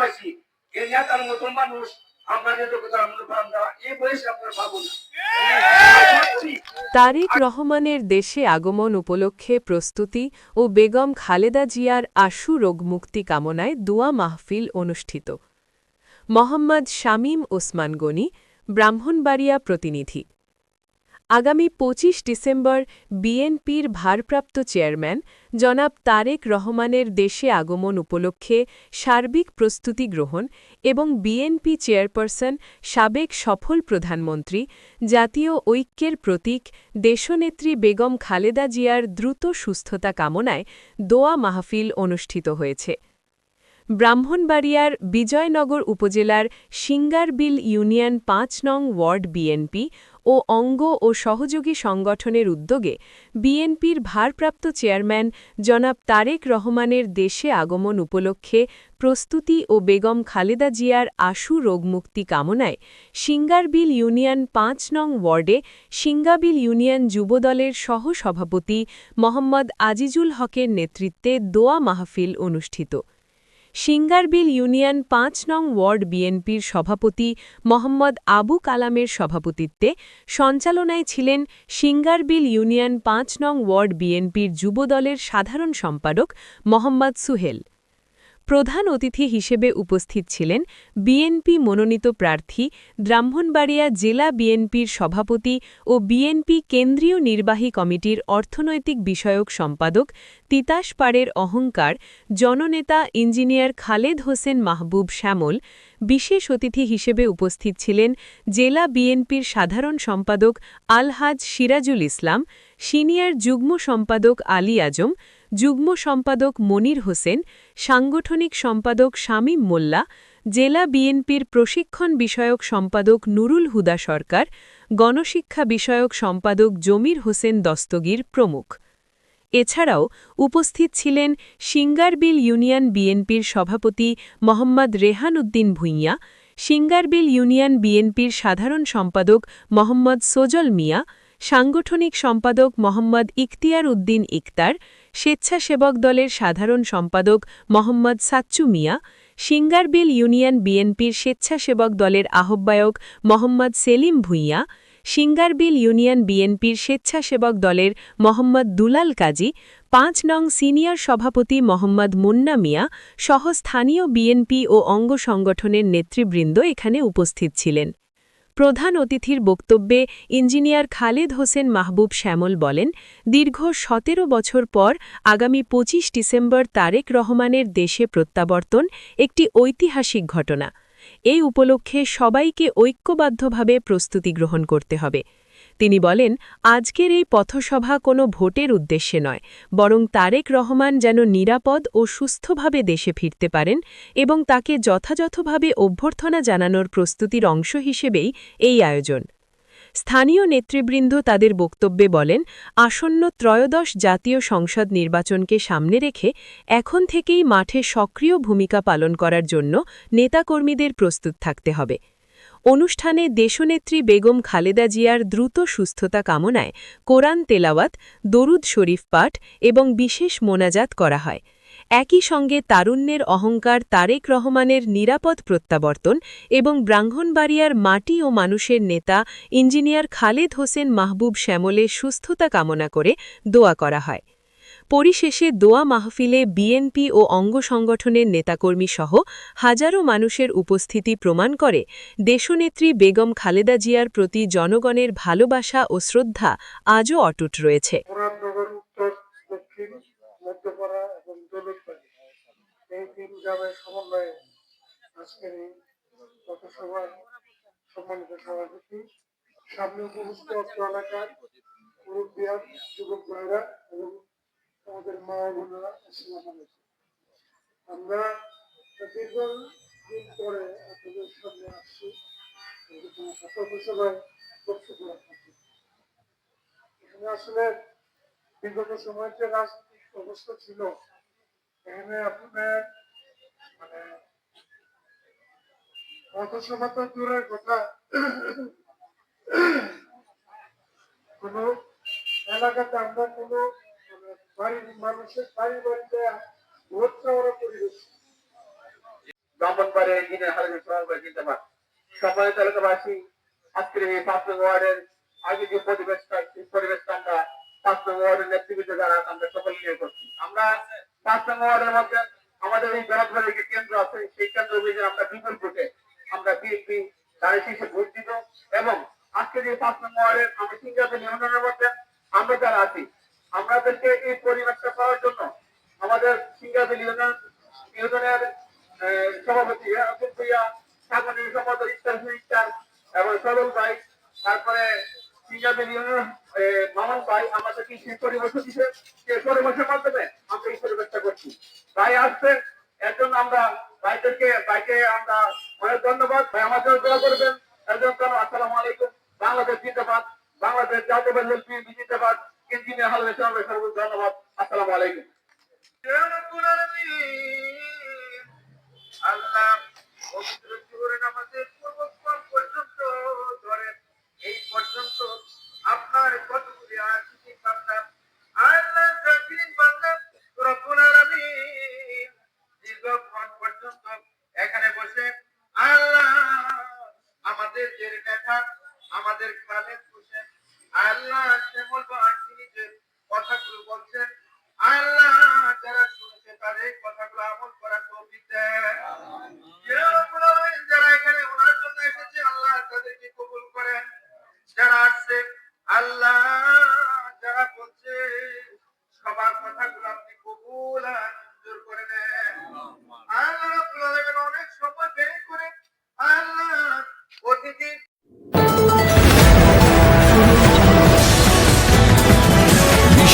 পাইছি এই নেতার মানুষ তারেক রহমানের দেশে আগমন উপলক্ষে প্রস্তুতি ও বেগম খালেদা জিয়ার আশু রোগমুক্তি কামনায় দোয়া মাহফিল অনুষ্ঠিত। মোহাম্মদ শামীম ওসমান গনি, ব্রাহ্মণবাড়িয়া প্রতিনিধি। আগামী ২৫ ডিসেম্বর বিএনপির ভারপ্রাপ্ত চেয়ারম্যান জনাব তারেক রহমানের দেশে আগমন উপলক্ষে সার্বিক প্রস্তুতি গ্রহণ এবং বিএনপি চেয়ারপারসন, সাবেক সফল প্রধানমন্ত্রী, জাতীয় ঐক্যের প্রতীক দেশনেত্রী বেগম খালেদা জিয়ার দ্রুত সুস্থতা কামনায় দোয়া মাহফিল অনুষ্ঠিত হয়েছে। ব্রাহ্মণবাড়িয়ার বিজয়নগর উপজেলার সিঙ্গারবিল ইউনিয়ন পাঁচ নং ওয়ার্ড বিএনপি ও অঙ্গ ও সহযোগী সংগঠনের উদ্যোগে বিএনপির ভারপ্রাপ্ত চেয়ারম্যান জনাব তারেক রহমানের দেশে আগমন উপলক্ষে প্রস্তুতি ও বেগম খালেদা জিয়ার আশু রোগমুক্তি কামনায় সিঙ্গারবিল ইউনিয়ন পাঁচ নং ওয়ার্ডে সিঙ্গাবিল ইউনিয়ন যুবদলের সহ-সভাপতি মোহাম্মদ আজিজুল হকের নেতৃত্বে দোয়া মাহফিল অনুষ্ঠিত। সিঙ্গারবিল ইউনিয়ন পাঁচ নং ওয়ার্ড বিএনপির সভাপতি মোহাম্মদ আবু কালামের সভাপতিত্বে সঞ্চালনায় ছিলেন সিঙ্গারবিল ইউনিয়ন পাঁচ নং ওয়ার্ড বিএনপির যুবদলের সাধারণ সম্পাদক মোহাম্মদ সুহেল। প্রধান অতিথি হিসেবে উপস্থিত ছিলেন বিএনপি মনোনীত প্রার্থী ব্রাহ্মণবাড়িয়া জেলা বিএনপির সভাপতি ও বিএনপি কেন্দ্রীয় নির্বাহী কমিটির অর্থনৈতিক বিষয়ক সম্পাদক তিতাস পাড়ের অহংকার জননেতা ইঞ্জিনিয়ার খালেদ হোসেন মাহবুব শ্যামল, বিশেষ অতিথি হিসেবে উপস্থিত ছিলেন জেলা বিএনপির সাধারণ সম্পাদক আলহাজ সিরাজুল ইসলাম, সিনিয়র যুগ্ম সম্পাদক আলী আজম যুগ্ম সম্পাদক মনির হোসেন, সাংগঠনিক সম্পাদক শামীম মোল্লা, জেলা বিএনপির প্রশিক্ষণ বিষয়ক সম্পাদক নুরুল হুদা সরকার, গণশিক্ষা বিষয়ক সম্পাদক জমির হোসেন দস্তগীর প্রমুখ। এছাড়াও উপস্থিত ছিলেন সিঙ্গারবিল ইউনিয়ন বিএনপির সভাপতি মোহাম্মদ রেহান উদ্দিন ভূঁইয়া, সিঙ্গারবিল ইউনিয়ন বিএনপির সাধারণ সম্পাদক মোহাম্মদ সোজল মিয়া সাংগঠনিক সম্পাদক মোহাম্মদ ইখতিয়ার উদ্দিন ইকতার স্বেচ্ছাসেবক দলের সাধারণ সম্পাদক মোহাম্মদ সাচ্চু মিয়া, সিঙ্গারবিল ইউনিয়ন বিএনপির স্বেচ্ছাসেবক দলের আহ্বায়ক মোহাম্মদ সেলিম ভূঁইয়া, সিঙ্গারবিল ইউনিয়ন বিএনপির স্বেচ্ছাসেবক দলের মোহাম্মদ দুলাল কাজী, পাঁচ নং সিনিয়র সভাপতি মোহাম্মদ মুন্না মিয়া সহ স্থানীয় বিএনপি ও অঙ্গ সংগঠনের নেতৃবৃন্দ এখানে উপস্থিত ছিলেন। প্রধান অতিথির বক্তব্যে ইঞ্জিনিয়ার খালেদ হোসেন মাহবুব শ্যামল বলেন, দীর্ঘ সতেরো বছর পর আগামী ২৫ ডিসেম্বর তারেক রহমানের দেশে প্রত্যাবর্তন একটি ঐতিহাসিক ঘটনা। এই উপলক্ষে সবাইকে ঐক্যবদ্ধভাবে প্রস্তুতি গ্রহণ করতে হবে। তিনি বলেন, আজকের এই পথসভা কোনো ভোটের উদ্দেশ্যে নয়, বরং তারেক রহমান যেন নিরাপদ ও সুস্থভাবে দেশে ফিরতে পারেন এবং তাকে যথাযথভাবে অভ্যর্থনা জানানোর প্রস্তুতির অংশ হিসেবেই এই আয়োজন। স্থানীয় নেতৃবৃন্দ তাদের বক্তব্যে বলেন, আসন্ন ত্রয়োদশ জাতীয় সংসদ নির্বাচনকে সামনে রেখে এখন থেকেই মাঠে সক্রিয় ভূমিকা পালন করার জন্য নেতাকর্মীদের প্রস্তুত থাকতে হবে। অনুষ্ঠানে দেশনেত্রী বেগম খালেদা জিয়ার দ্রুত সুস্থতা কামনায় কোরআন তেলাওয়াত, দরুদ শরীফ পাঠ এবং বিশেষ মোনাজাত করা হয়। একই সঙ্গে তারুণ্যের অহংকার তারেক রহমানের নিরাপদ প্রত্যাবর্তন এবং ব্রাহ্মণবাড়িয়ার মাটি ও মানুষের নেতা ইঞ্জিনিয়ার খালেদ হোসেন মাহবুব শ্যামলের সুস্থতা কামনা করে দোয়া করা হয়। পরিশেষে দোয়া মাহফিলে বিএনপি ও অঙ্গ সংগঠনের নেতাকর্মী সহ হাজারো মানুষের উপস্থিতি প্রমাণ করে দেশনেত্রী বেগম খালেদা জিয়ার প্রতি জনগণের ভালোবাসা ও শ্রদ্ধা আজও অটুট রয়েছে। সামনে উপস্থিত এলাকার যুবক ভাইরা এবং আমাদের মা বোনেরা আসসালাম আমরা দীর্ঘ দিন পরে আপনাদের সামনে আসছি। সময়ের যে অবস্থা ছিল, এখানে মানে কোন এলাকাতে আমরা কোন বাড়ির মানুষের বাড়ি আমাদের এই যে কেন্দ্র আছে, সেই কেন্দ্র আমরা বিপুল আমরা বিএনপি ভোট দিব এবং আজকে যে পাঁচ ওয়ার্ডের আমরা সিঙ্গাপুর নিয়ন্ত্রণের মধ্যে আমরা যারা আছি আমাদেরকে এই পরিবেশটা পাওয়ার জন্য আমাদের সিঙ্গাপুর ইউনিয়ন, ইউনিয়নের সভাপতি আব্দুল ভুইয়া সাগর সম্পাদক ইস্টার ইস্টার এবং সরল ভাই, তারপরে ইউনিয়ন ভাই পরিবেশ দিচ্ছে পরিবেশের মাধ্যমে আমরা এই পরিবেশটা করছি। ভাই আসছে এর জন্য আমরা ভাইদেরকে, ভাইকে আমরা অনেক ধন্যবাদ। ভাই আমাদের দোয়া করবেন। এর জন্য আসসালামু আলাইকুম। বাংলাদেশ জিন্দাবাদ। বাংলাদেশ দল বিএনপি জিন্দাবাদ। ইঞ্জিনিয়ার সর্ব ধন্যবাদ। আসসালামু আলাইকুম। আল্লাহ পবিত্র পূর্বক্ষণ এখানে বসে, আল্লাহ আমাদের যে নেতা আমাদের খালেদ হোসেন আল্লাহ ভাই তিনি যে কথাগুলো বলছেন আল্লাহ যারা শুনেছে তাদের কথাগুলো আমল করা তৌফিক